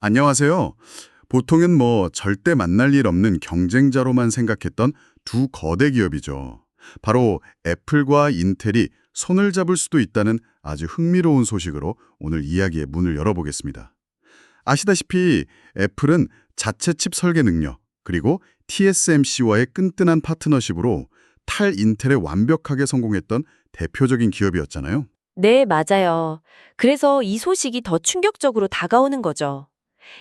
안녕하세요. 보통은 뭐 절대 만날 일 없는 경쟁자로만 생각했던 두 거대 기업이죠. 바로 애플과 인텔이 손을 잡을 수도 있다는 아주 흥미로운 소식으로 오늘 이야기의 문을 열어보겠습니다. 아시다시피 애플은 자체 칩 설계 능력, 그리고 TSMC와의 끈끈한 파트너십으로 탈인텔에 완벽하게 성공했던 대표적인 기업이었잖아요. 네, 맞아요. 그래서 이 소식이 더 충격적으로 다가오는 거죠.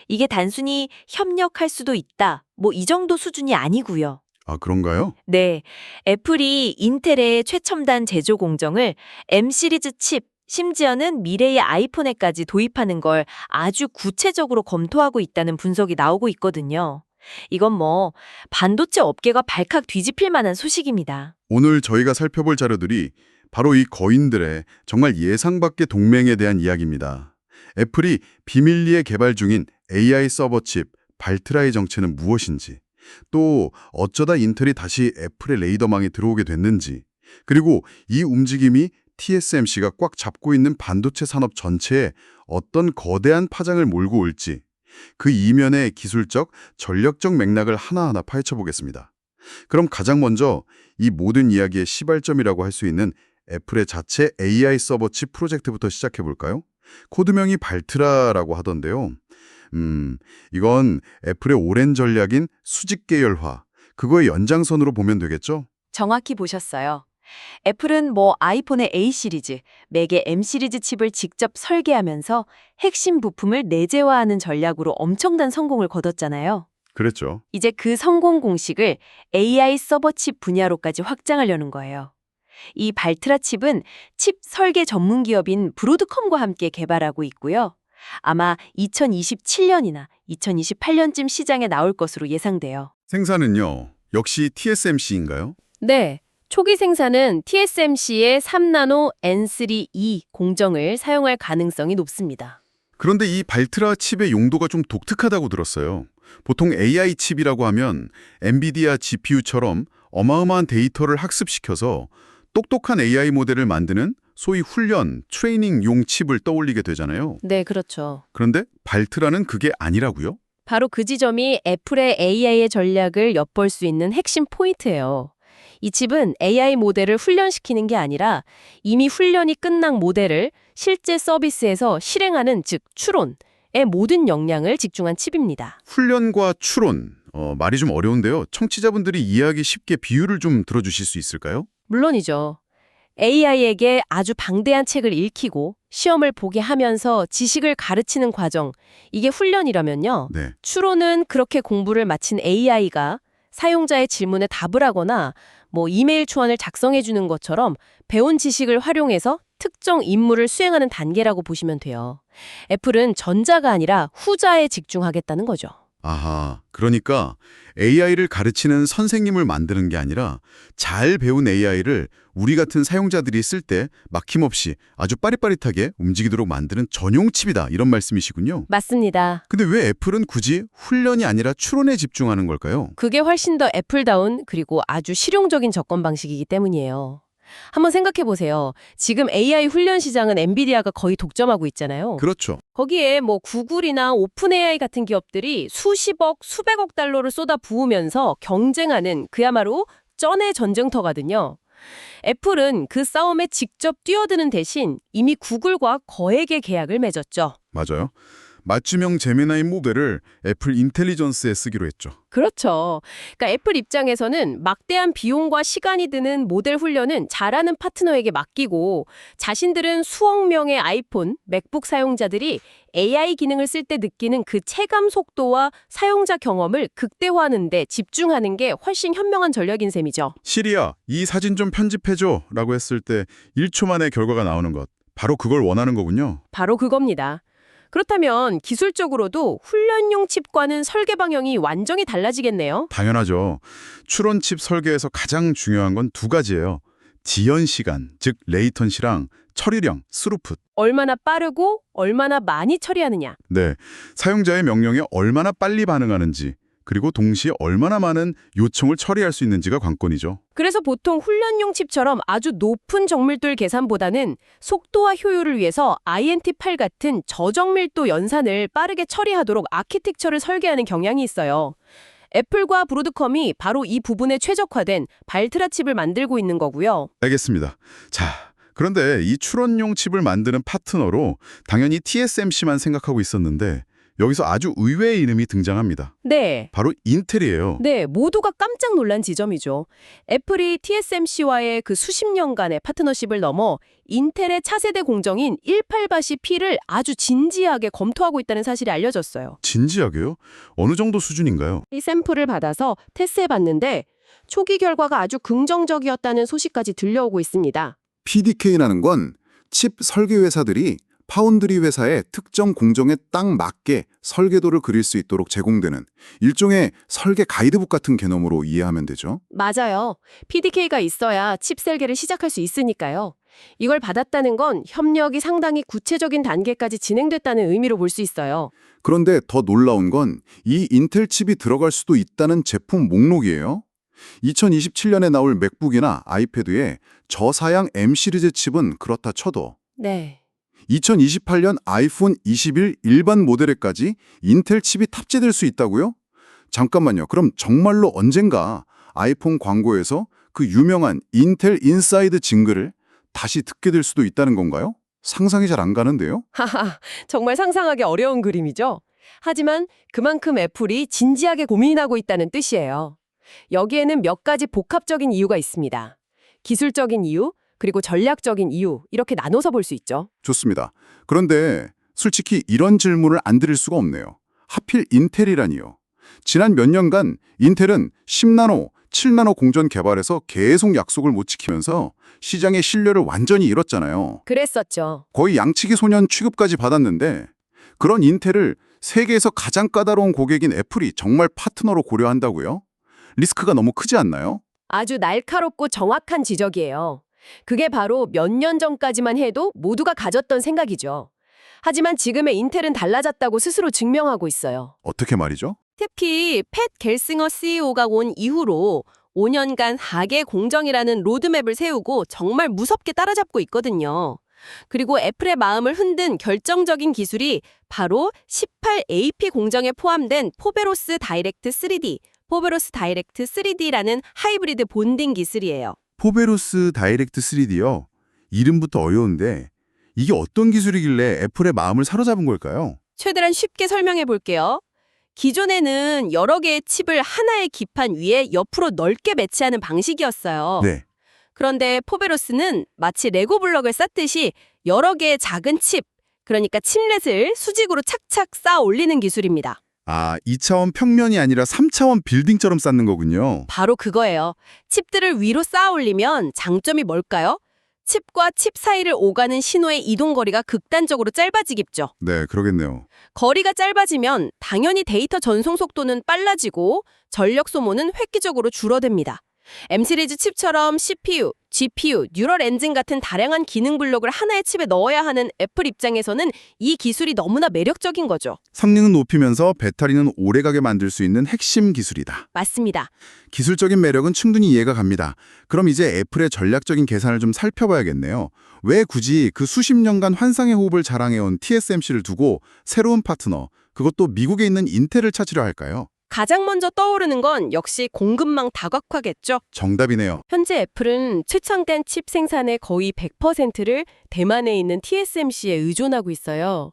이게 단순히 협력할 수도 있다, 뭐 이 정도 수준이 아니고요. 아, 그런가요? 네, 애플이 인텔의 최첨단 제조 공정을 M 시리즈 칩, 심지어는 미래의 아이폰에까지 도입하는 걸 아주 구체적으로 검토하고 있다는 분석이 나오고 있거든요. 이건 뭐 반도체 업계가 발칵 뒤집힐 만한 소식입니다. 오늘 저희가 살펴볼 자료들이 바로 이 거인들의 정말 예상 밖의 동맹에 대한 이야기입니다. 애플이 비밀리에 개발 중인 AI 서버 칩 발트라의 정체는 무엇인지, 또 어쩌다 인텔이 다시 애플의 레이더망에 들어오게 됐는지, 그리고 이 움직임이 TSMC가 꽉 잡고 있는 반도체 산업 전체에 어떤 거대한 파장을 몰고 올지, 그 이면의 기술적, 전력적 맥락을 하나하나 파헤쳐 보겠습니다. 그럼 가장 먼저 이 모든 이야기의 시발점이라고 할 수 있는 애플의 자체 AI 서버 칩 프로젝트부터 시작해 볼까요? 코드명이 발트라라고 하던데요. 음, 이건 애플의 오랜 전략인 수직 계열화, 그거의 연장선으로 보면 되겠죠? 정확히 보셨어요. 애플은 뭐 아이폰의 A 시리즈, 맥의 M 시리즈 칩을 직접 설계하면서 핵심 부품을 내재화하는 전략으로 엄청난 성공을 거뒀잖아요. 그랬죠. 이제 그 성공 공식을 AI 서버 칩 분야로까지 확장하려는 거예요. 이 발트라 칩은 칩 설계 전문 기업인 브로드컴과 함께 개발하고 있고요. 아마 2027년이나 2028년쯤 시장에 나올 것으로 예상돼요. 생산은요, 역시 TSMC인가요? 네. 초기 생산은 TSMC의 3나노 N3E 공정을 사용할 가능성이 높습니다. 그런데 이 발트라 칩의 용도가 좀 독특하다고 들었어요. 보통 AI 칩이라고 하면 엔비디아 GPU처럼 어마어마한 데이터를 학습시켜서 똑똑한 AI 모델을 만드는 소위 훈련, 트레이닝용 칩을 떠올리게 되잖아요. 네, 그렇죠. 그런데 발트라는 그게 아니라고요? 바로 그 지점이 애플의 AI의 전략을 엿볼 수 있는 핵심 포인트예요. 이 칩은 AI 모델을 훈련시키는 게 아니라 이미 훈련이 끝난 모델을 실제 서비스에서 실행하는 즉 추론의 모든 역량을 집중한 칩입니다. 훈련과 추론, 어, 말이 좀 어려운데요. 청취자분들이 이해하기 쉽게 비유를 좀 들어주실 수 있을까요? 물론이죠. AI에게 아주 방대한 책을 읽히고 시험을 보게 하면서 지식을 가르치는 과정, 이게 훈련이라면요. 네. 추론은 그렇게 공부를 마친 AI가 사용자의 질문에 답을 하거나 뭐 이메일 초안을 작성해 주는 것처럼 배운 지식을 활용해서 특정 임무를 수행하는 단계라고 보시면 돼요. 애플은 전자가 아니라 후자에 집중하겠다는 거죠. 아하, 그러니까 AI를 가르치는 선생님을 만드는 게 아니라 잘 배운 AI를 우리 같은 사용자들이 쓸 때 막힘없이 아주 빠릿빠릿하게 움직이도록 만드는 전용 칩이다 이런 말씀이시군요. 맞습니다. 근데 왜 애플은 굳이 훈련이 아니라 추론에 집중하는 걸까요? 그게 훨씬 더 애플다운 그리고 아주 실용적인 접근 방식이기 때문이에요. 한번 생각해 보세요. 지금 AI 훈련 시장은 엔비디아가 거의 독점하고 있잖아요. 그렇죠. 거기에 뭐 구글이나 오픈 AI 같은 기업들이 수십억, 수백억 달러를 쏟아 부으면서 경쟁하는 그야말로 쩐의 전쟁터거든요. 애플은 그 싸움에 직접 뛰어드는 대신 이미 구글과 거액의 계약을 맺었죠. 맞아요. 맞춤형 제미나이 모델을 애플 인텔리전스에 쓰기로 했죠. 그렇죠. 그러니까 애플 입장에서는 막대한 비용과 시간이 드는 모델 훈련은 잘하는 파트너에게 맡기고 자신들은 수억 명의 아이폰, 맥북 사용자들이 AI 기능을 쓸 때 느끼는 그 체감 속도와 사용자 경험을 극대화하는 데 집중하는 게 훨씬 현명한 전략인 셈이죠. 시리야, 이 사진 좀 편집해줘 라고 했을 때 1초 만에 결과가 나오는 것. 바로 그걸 원하는 거군요. 바로 그겁니다. 그렇다면 기술적으로도 훈련용 칩과는 설계 방향이 완전히 달라지겠네요. 당연하죠. 추론 칩 설계에서 가장 중요한 건 두 가지예요. 지연 시간, 즉 레이턴시랑 처리량, 스루풋. 얼마나 빠르고 얼마나 많이 처리하느냐. 네, 사용자의 명령에 얼마나 빨리 반응하는지 그리고 동시에 얼마나 많은 요청을 처리할 수 있는지가 관건이죠. 그래서 보통 훈련용 칩처럼 아주 높은 정밀도의 계산보다는 속도와 효율을 위해서 INT8 같은 저정밀도 연산을 빠르게 처리하도록 아키텍처를 설계하는 경향이 있어요. 애플과 브로드컴이 바로 이 부분에 최적화된 발트라 칩을 만들고 있는 거고요. 알겠습니다. 자, 그런데 이 출원용 칩을 만드는 파트너로 당연히 TSMC만 생각하고 있었는데 여기서 아주 의외의 이름이 등장합니다. 네. 바로 인텔이에요. 네, 모두가 깜짝 놀란 지점이죠. 애플이 TSMC와의 그 수십 년간의 파트너십을 넘어 인텔의 차세대 공정인 1880P를 아주 진지하게 검토하고 있다는 사실이 알려졌어요. 진지하게요? 어느 정도 수준인가요? 이 샘플을 받아서 테스트해 봤는데 초기 결과가 아주 긍정적이었다는 소식까지 들려오고 있습니다. PDK라는 건 칩 설계 회사들이 파운드리 회사의 특정 공정에 딱 맞게 설계도를 그릴 수 있도록 제공되는 일종의 설계 가이드북 같은 개념으로 이해하면 되죠. 맞아요. PDK가 있어야 칩 설계를 시작할 수 있으니까요. 이걸 받았다는 건 협력이 상당히 구체적인 단계까지 진행됐다는 의미로 볼 수 있어요. 그런데 더 놀라운 건 이 인텔 칩이 들어갈 수도 있다는 제품 목록이에요. 2027년에 나올 맥북이나 아이패드에 저사양 M 시리즈 칩은 그렇다 쳐도 네. 2028년 아이폰 21 일반 모델에까지 인텔 칩이 탑재될 수 있다고요? 잠깐만요. 그럼 정말로 언젠가 아이폰 광고에서 그 유명한 인텔 인사이드 징글을 다시 듣게 될 수도 있다는 건가요? 상상이 잘 안 가는데요? 하하, 정말 상상하기 어려운 그림이죠. 하지만 그만큼 애플이 진지하게 고민하고 있다는 뜻이에요. 여기에는 몇 가지 복합적인 이유가 있습니다. 기술적인 이유, 그리고 전략적인 이유, 이렇게 나눠서 볼 수 있죠. 좋습니다. 그런데 솔직히 이런 질문을 안 드릴 수가 없네요. 하필 인텔이라니요. 지난 몇 년간 인텔은 10나노, 7나노 공전 개발에서 계속 약속을 못 지키면서 시장의 신뢰를 완전히 잃었잖아요. 그랬었죠. 거의 양치기 소년 취급까지 받았는데 그런 인텔을 세계에서 가장 까다로운 고객인 애플이 정말 파트너로 고려한다고요? 리스크가 너무 크지 않나요? 아주 날카롭고 정확한 지적이에요. 그게 바로 몇 년 전까지만 해도 모두가 가졌던 생각이죠. 하지만 지금의 인텔은 달라졌다고 스스로 증명하고 있어요. 어떻게 말이죠? 특히 팻 겔싱어 CEO가 온 이후로 5년간 하계 공정이라는 로드맵을 세우고 정말 무섭게 따라잡고 있거든요. 그리고 애플의 마음을 흔든 결정적인 기술이 바로 18AP 공정에 포함된 포베로스 다이렉트 3D, 포베로스 다이렉트 3D라는 하이브리드 본딩 기술이에요. 포베로스 다이렉트 3D요. 이름부터 어려운데 이게 어떤 기술이길래 애플의 마음을 사로잡은 걸까요? 최대한 쉽게 설명해 볼게요. 기존에는 여러 개의 칩을 하나의 기판 위에 옆으로 넓게 배치하는 방식이었어요. 네. 그런데 포베로스는 마치 레고 블럭을 쌓듯이 여러 개의 작은 칩, 그러니까 칩렛을 수직으로 착착 쌓아 올리는 기술입니다. 아, 2차원 평면이 아니라 3차원 빌딩처럼 쌓는 거군요. 바로 그거예요. 칩들을 위로 쌓아 올리면 장점이 뭘까요? 칩과 칩 사이를 오가는 신호의 이동 거리가 극단적으로 짧아지겠죠. 네, 그러겠네요. 거리가 짧아지면 당연히 데이터 전송 속도는 빨라지고 전력 소모는 획기적으로 줄어듭니다. M 시리즈 칩처럼 CPU, GPU, 뉴럴 엔진 같은 다양한 기능 블록을 하나의 칩에 넣어야 하는 애플 입장에서는 이 기술이 너무나 매력적인 거죠. 성능은 높이면서 배터리는 오래가게 만들 수 있는 핵심 기술이다. 맞습니다. 기술적인 매력은 충분히 이해가 갑니다. 그럼 이제 애플의 전략적인 계산을 좀 살펴봐야겠네요. 왜 굳이 그 수십 년간 환상의 호흡을 자랑해온 TSMC를 두고 새로운 파트너, 그것도 미국에 있는 인텔을 찾으려 할까요? 가장 먼저 떠오르는 건 역시 공급망 다각화겠죠. 정답이네요. 현재 애플은 최첨단 칩 생산의 거의 100%를 대만에 있는 TSMC에 의존하고 있어요.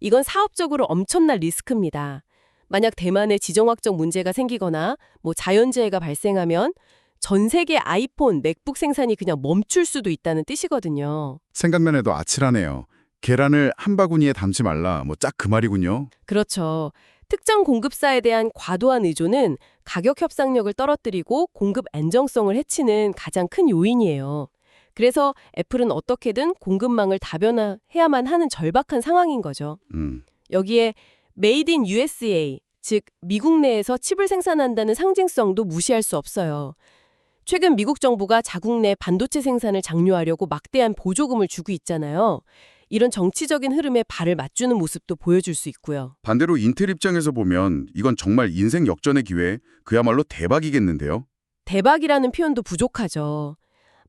이건 사업적으로 엄청난 리스크입니다. 만약 대만에 지정학적 문제가 생기거나 뭐 자연재해가 발생하면 전 세계 아이폰, 맥북 생산이 그냥 멈출 수도 있다는 뜻이거든요. 생각만 해도 아찔하네요. 계란을 한 바구니에 담지 말라. 뭐 짝 그 말이군요. 그렇죠. 특정 공급사에 대한 과도한 의존은 가격 협상력을 떨어뜨리고 공급 안정성을 해치는 가장 큰 요인이에요. 그래서 애플은 어떻게든 공급망을 다변화해야만 하는 절박한 상황인 거죠. 음. 여기에 메이드 인 USA, 즉 미국 내에서 칩을 생산한다는 상징성도 무시할 수 없어요. 최근 미국 정부가 자국 내 반도체 생산을 장려하려고 막대한 보조금을 주고 있잖아요. 이런 정치적인 흐름에 발을 맞추는 모습도 보여줄 수 있고요. 반대로 인텔 입장에서 보면 이건 정말 인생 역전의 기회, 그야말로 대박이겠는데요. 대박이라는 표현도 부족하죠.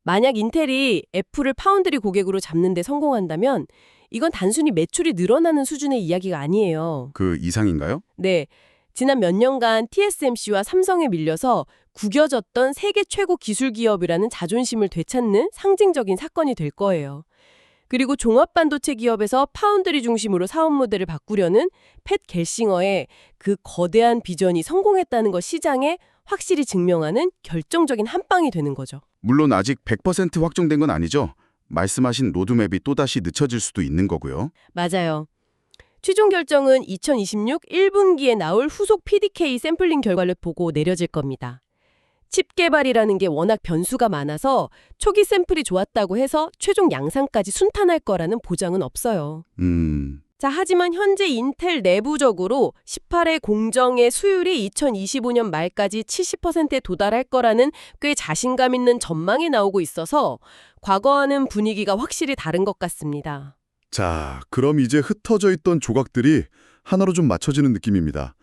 만약 인텔이 애플을 파운드리 고객으로 잡는 데 성공한다면 이건 단순히 매출이 늘어나는 수준의 이야기가 아니에요. 그 이상인가요? 네. 지난 몇 년간 TSMC와 삼성에 밀려서 구겨졌던 세계 최고 기술 기업이라는 자존심을 되찾는 상징적인 사건이 될 거예요. 그리고 종합반도체 기업에서 파운드리 중심으로 사업 모델을 바꾸려는 팻 겔싱어의 그 거대한 비전이 성공했다는 것 시장에 확실히 증명하는 결정적인 한 방이 되는 거죠. 물론 아직 100% 확정된 건 아니죠. 말씀하신 로드맵이 또다시 늦춰질 수도 있는 거고요. 맞아요. 최종 결정은 2026 1분기에 나올 후속 PDK 샘플링 결과를 보고 내려질 겁니다. 칩 개발이라는 게 워낙 변수가 많아서 초기 샘플이 좋았다고 해서 최종 양산까지 순탄할 거라는 보장은 없어요. 음, 자, 하지만 현재 인텔 내부적으로 18회 공정의 수율이 2025년 말까지 70%에 도달할 거라는 꽤 자신감 있는 전망이 나오고 있어서 과거와는 분위기가 확실히 다른 것 같습니다. 자, 그럼 이제 흩어져 있던 조각들이 하나로 좀 맞춰지는 느낌입니다.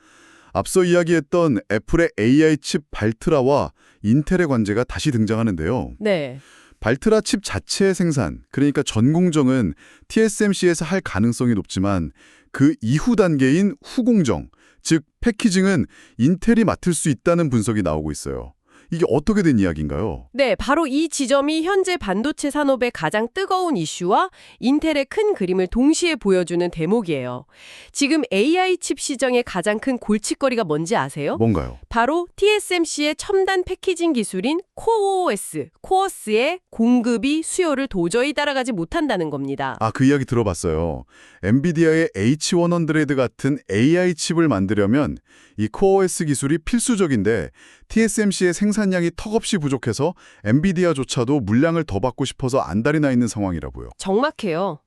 앞서 이야기했던 애플의 AI 칩 발트라와 인텔의 관계가 다시 등장하는데요. 네. 발트라 칩 자체의 생산, 그러니까 전공정은 TSMC에서 할 가능성이 높지만 그 이후 단계인 후공정, 즉 패키징은 인텔이 맡을 수 있다는 분석이 나오고 있어요. 이게 어떻게 된 이야기인가요? 네, 바로 이 지점이 현재 반도체 산업의 가장 뜨거운 이슈와 인텔의 큰 그림을 동시에 보여주는 대목이에요. 지금 AI 칩 시장의 가장 큰 골칫거리가 뭔지 아세요? 뭔가요? 바로 TSMC의 첨단 패키징 기술인 코어OS, 코어스의 공급이 수요를 도저히 따라가지 못한다는 겁니다. 아, 그 이야기 들어봤어요. 엔비디아의 H100 같은 AI 칩을 만들려면 이 코어OS 기술이 필수적인데 TSMC의 생산량이 턱없이 부족해서 엔비디아조차도 물량을 더 받고 싶어서 안달이 나 있는 상황이라고요. 정확해요.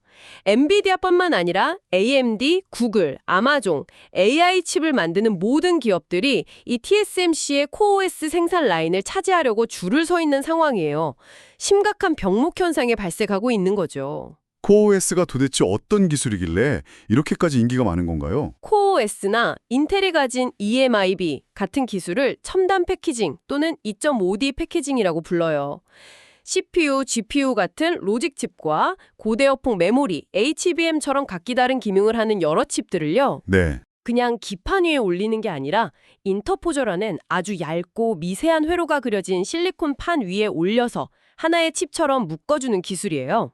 엔비디아뿐만 아니라 AMD, 구글, 아마존, AI 칩을 만드는 모든 기업들이 이 TSMC의 코어OS 생산 라인을 차지하려고 줄을 서 있는 상황이에요. 심각한 병목 현상이 발생하고 있는 거죠. 코어OS가 도대체 어떤 기술이길래 이렇게까지 인기가 많은 건가요? 코어OS나 인텔이 가진 EMIB 같은 기술을 첨단 패키징 또는 2.5D 패키징이라고 불러요. CPU, GPU 같은 로직 칩과 고대역폭 메모리, HBM처럼 각기 다른 기능을 하는 여러 칩들을요. 네. 그냥 기판 위에 올리는 게 아니라 인터포저라는 아주 얇고 미세한 회로가 그려진 실리콘 판 위에 올려서 하나의 칩처럼 묶어주는 기술이에요.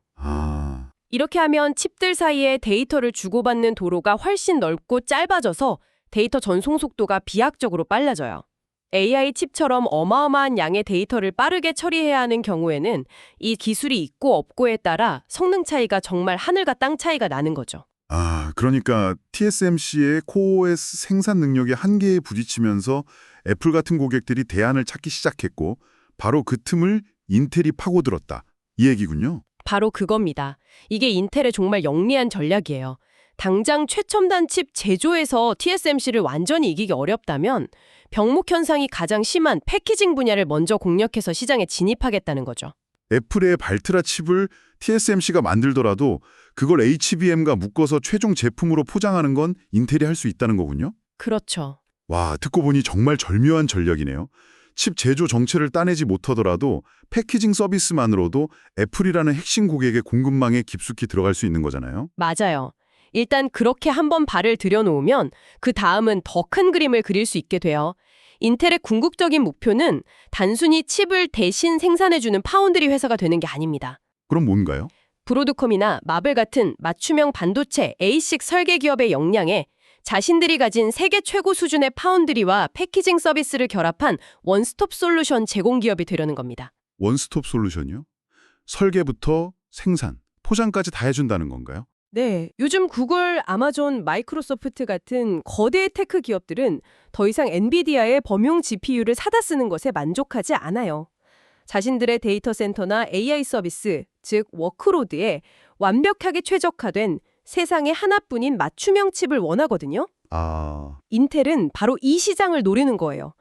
아, 이렇게 하면 칩들 사이에 데이터를 주고받는 도로가 훨씬 넓고 짧아져서 데이터 전송 속도가 비약적으로 빨라져요. AI 칩처럼 어마어마한 양의 데이터를 빠르게 처리해야 하는 경우에는 이 기술이 있고 없고에 따라 성능 차이가 정말 하늘과 땅 차이가 나는 거죠. 아, 그러니까 TSMC의 코어OS 생산 능력의 한계에 부딪히면서 애플 같은 고객들이 대안을 찾기 시작했고 바로 그 틈을 인텔이 파고들었다. 이 얘기군요. 바로 그겁니다. 이게 인텔의 정말 영리한 전략이에요. 당장 최첨단 칩 제조에서 TSMC를 완전히 이기기 어렵다면 병목 현상이 가장 심한 패키징 분야를 먼저 공략해서 시장에 진입하겠다는 거죠. 애플의 발트라 칩을 TSMC가 만들더라도 그걸 HBM과 묶어서 최종 제품으로 포장하는 건 인텔이 할 수 있다는 거군요. 그렇죠. 와, 듣고 보니 정말 절묘한 전략이네요. 칩 제조 정체를 따내지 못하더라도 패키징 서비스만으로도 애플이라는 핵심 고객의 공급망에 깊숙이 들어갈 수 있는 거잖아요. 맞아요. 일단 그렇게 한번 발을 들여놓으면 그 다음은 더 큰 그림을 그릴 수 있게 돼요. 인텔의 궁극적인 목표는 단순히 칩을 대신 생산해주는 파운드리 회사가 되는 게 아닙니다. 그럼 뭔가요? 브로드컴이나 마블 같은 맞춤형 반도체 ASIC 설계 기업의 역량에 자신들이 가진 세계 최고 수준의 파운드리와 패키징 서비스를 결합한 원스톱 솔루션 제공 기업이 되려는 겁니다. 원스톱 솔루션이요? 설계부터 생산, 포장까지 다 해준다는 건가요? 네, 요즘 구글, 아마존, 마이크로소프트 같은 거대 테크 기업들은 더 이상 엔비디아의 범용 GPU를 사다 쓰는 것에 만족하지 않아요. 자신들의 데이터 센터나 AI 서비스, 즉 워크로드에 완벽하게 최적화된 세상에 하나뿐인 맞춤형 칩을 원하거든요. 아, 인텔은 바로 이 시장을 노리는 거예요.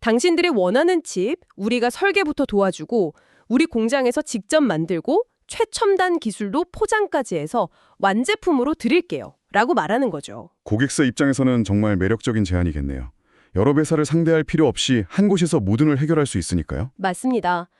당신들이 원하는 칩, 우리가 설계부터 도와주고 우리 공장에서 직접 만들고 최첨단 기술도 포장까지 해서 완제품으로 드릴게요. 라고 말하는 거죠. 고객사 입장에서는 정말 매력적인 제안이겠네요. 여러 회사를 상대할 필요 없이 한 곳에서 모든을 해결할 수 있으니까요. 맞습니다.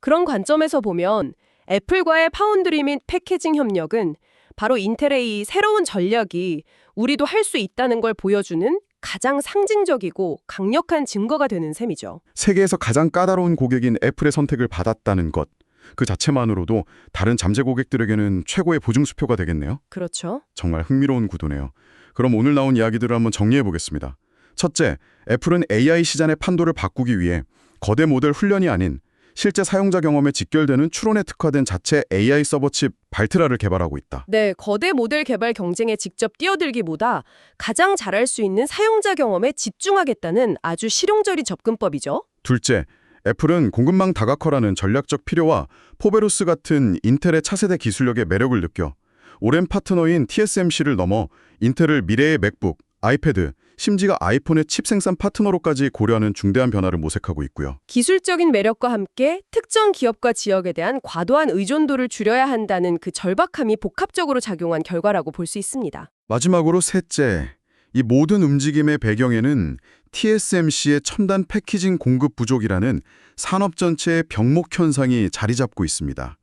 그런 관점에서 보면 애플과의 파운드리 및 패키징 협력은 바로 인텔의 이 새로운 전략이 우리도 할 수 있다는 걸 보여주는 가장 상징적이고 강력한 증거가 되는 셈이죠. 세계에서 가장 까다로운 고객인 애플의 선택을 받았다는 것. 그 자체만으로도 다른 잠재 고객들에게는 최고의 보증 수표가 되겠네요. 그렇죠. 정말 흥미로운 구도네요. 그럼 오늘 나온 이야기들을 한번 정리해 보겠습니다. 첫째, 애플은 AI 시장의 판도를 바꾸기 위해 거대 모델 훈련이 아닌 실제 사용자 경험에 직결되는 추론에 특화된 자체 AI 서버 칩 발트라를 개발하고 있다. 네, 거대 모델 개발 경쟁에 직접 뛰어들기보다 가장 잘할 수 있는 사용자 경험에 집중하겠다는 아주 실용적인 접근법이죠. 둘째, 애플은 공급망 다각화라는 전략적 필요와 포베로스 같은 인텔의 차세대 기술력의 매력을 느껴 오랜 파트너인 TSMC를 넘어 인텔을 미래의 맥북, 아이패드, 심지어 아이폰의 칩 생산 파트너로까지 고려하는 중대한 변화를 모색하고 있고요. 기술적인 매력과 함께 특정 기업과 지역에 대한 과도한 의존도를 줄여야 한다는 그 절박함이 복합적으로 작용한 결과라고 볼 수 있습니다. 마지막으로 셋째, 이 모든 움직임의 배경에는 TSMC의 첨단 패키징 공급 부족이라는 산업 전체의 병목 현상이 자리 잡고 있습니다.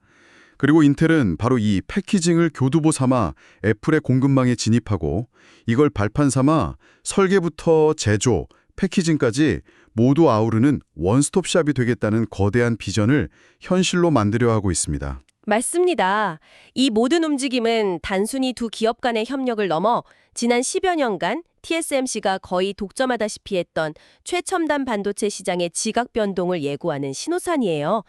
그리고 인텔은 바로 이 패키징을 교두보 삼아 애플의 공급망에 진입하고 이걸 발판 삼아 설계부터 제조, 패키징까지 모두 아우르는 원스톱샵이 되겠다는 거대한 비전을 현실로 만들려 하고 있습니다. 맞습니다. 이 모든 움직임은 단순히 두 기업 간의 협력을 넘어 지난 10여 년간 TSMC가 거의 독점하다시피 했던 최첨단 반도체 시장의 지각 변동을 예고하는 신호산이에요.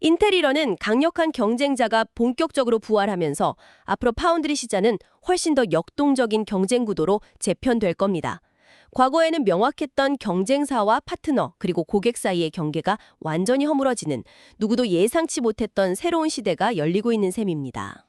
인텔이러는 강력한 경쟁자가 본격적으로 부활하면서 앞으로 파운드리 시장은 훨씬 더 역동적인 경쟁 구도로 재편될 겁니다. 과거에는 명확했던 경쟁사와 파트너 그리고 고객 사이의 경계가 완전히 허물어지는 누구도 예상치 못했던 새로운 시대가 열리고 있는 셈입니다.